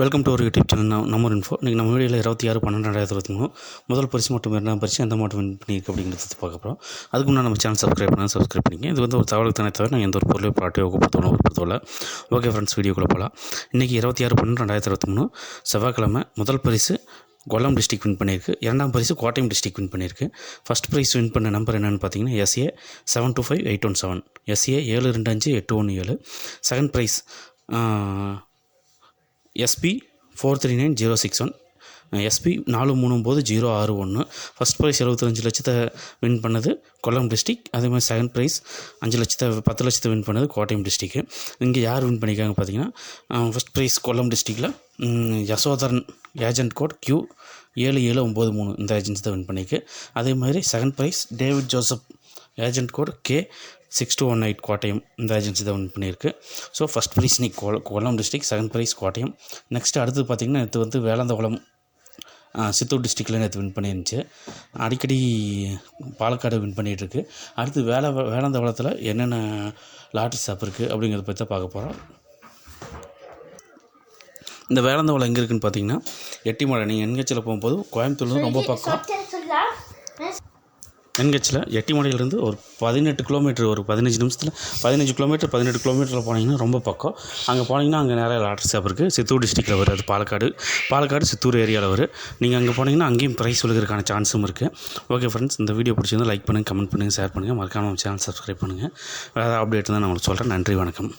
Welcome to ஒரு YouTube channel நான் நம்ம இன்ஃபோ இன்றைக்கி நம்ம வீடியோவில் இருபத்தி ஆறு பன்னெண்டு ரெண்டாயிரத்தி இருபத்தி மூணு. முதல் பரிசு மட்டும் இரண்டாம் பரிசு எந்த மாட்டம் வின் பண்ணியிருக்கு அப்படிங்கிறது பார்க்க போகிறோம் அதுக்கு முன்னாடி நம்ம சேனல் சப்ஸ்கிரைப் பண்ணால் சப்ஸ்கிரைப் பண்ணிங்க. இது வந்து ஒரு தகவலுக்கு தானே தவிர நான் எந்த ஒரு பொருளையும் பாட்டியோ ஊக்கப்படுத்தணும் ஊக்கப்படுத்தவில்லை ஓகே ஃப்ரெண்ட்ஸ் வீடியோக்குள்ளே போகலாம் இன்றைக்கி இருபத்தி ஆறு பன்னெண்டு ரெண்டாயிரத்தி இருபத்தி மூணு. செவ்வாய்க்கிழமை முதல் பரிசு கொல்லம் டிஸ்ட்ரிக் வின் பண்ணியிருக்கு. இரண்டாம் பரிசு கோட்டயம் டிஸ்ட்ரிக் வின் பண்ணியிருக்கு. ஃபஸ்ட் ப்ரைஸ் வின் பண்ண நம்பர் என்னென்னு பார்த்தீங்கன்னா SA seven two five eight one seven SA ஏழு ரெண்டு அஞ்சு எட்டு ஒன்று ஏழு. Second prize SP four three nine zero six one SP நாலு மூணு ஒம்பது ஜீரோ ஆறு ஒன்று. ஃபஸ்ட் ப்ரைஸ் எழுபத்தஞ்சு லட்சத்தை வின் பண்ணது கொல்லம் டிஸ்ட்ரிக் அதே மாதிரி செகண்ட் ப்ரைஸ் அஞ்சு லட்சத்தை பத்து லட்சத்தை வின் பண்ணது கோட்டயம் டிஸ்ட்ரிக்கு இங்கே யார் வின் பண்ணியிருக்காங்க பார்த்தீங்கன்னா ஃபஸ்ட் ப்ரைஸ் கொல்லம் டிஸ்ட்ரிக்டில் யசோதரன் ஏஜென்ட் கோட் கியூ ஏழு ஏழு ஒம்பது மூணு இந்த ஏஜென்சி தான் வின் பண்ணியிருக்கு அதே மாதிரி second prize David Joseph agent code K six two one eight Kottayam இந்த ஏஜென்சி தான் வின் பண்ணியிருக்கு ஸோ ஃபஸ்ட் ப்ரைஸ் நீ கொ Kollam district second prize Kottayam next அடுத்து பார்த்திங்கன்னா நேற்று வந்து வேளாந்தகுளம் சித்தூர் டிஸ்ட்ரிக்டில் நேற்று வின் பண்ணியிருந்துச்சு அடிக்கடி பாலக்காடு வின் பண்ணிகிட்ருக்கு அடுத்து வேலை வேளாந்தகுளத்தில் என்னென்ன லாட்ரி ஷாப் இருக்குது அப்படிங்கிறத பற்றி தான் பார்க்க போகிறோம் இந்த வேளாந்தகுளம் எங்கே இருக்குன்னு பார்த்தீங்கன்னா எட்டிமலை நீங்கள் என்கட்சியில் போகும்போது கோயம்புத்தூர்லேருந்து ரொம்ப பக்கம் என்ஹெச்சில் எட்டிமலையிலேருந்து ஒரு பதினெட்டு கிலோமீட்டர் ஒரு பதினஞ்சு நிமிஷத்தில் பதினஞ்சு கிலோமீட்டர் பதினெட்டு கிலோமீட்டரில் போனீங்கன்னா ரொம்ப பக்கம். அங்கே போனீங்கன்னா அங்கே நிறைய லாட்ரி ஷாப் இருக்குது சித்தூர் டிஸ்ட்ரிக்டில் வரும் அது பாலக்காடு. பாலக்காடு சித்தூர் ஏரியாவில் வரும் நீங்கள் அங்கே போனீங்கன்னா அங்கேயும் ப்ரைஸ் விழுகிறதுக்கான சான்ஸும் இருக்குது ஓகே ஃப்ரெண்ட்ஸ் இந்த வீடியோ பிடிச்சிருந்தா லைக் பண்ணுங்கள் கமெண்ட் பண்ணுங்கள் ஷேர் பண்ணுங்கள் மறக்காமல் சேனல் சப்ஸ்கிரைப் பண்ணுங்கள் வேறு அப்டேட் தான் நான் உங்களுக்கு சொல்கிறேன் நன்றி வணக்கம்.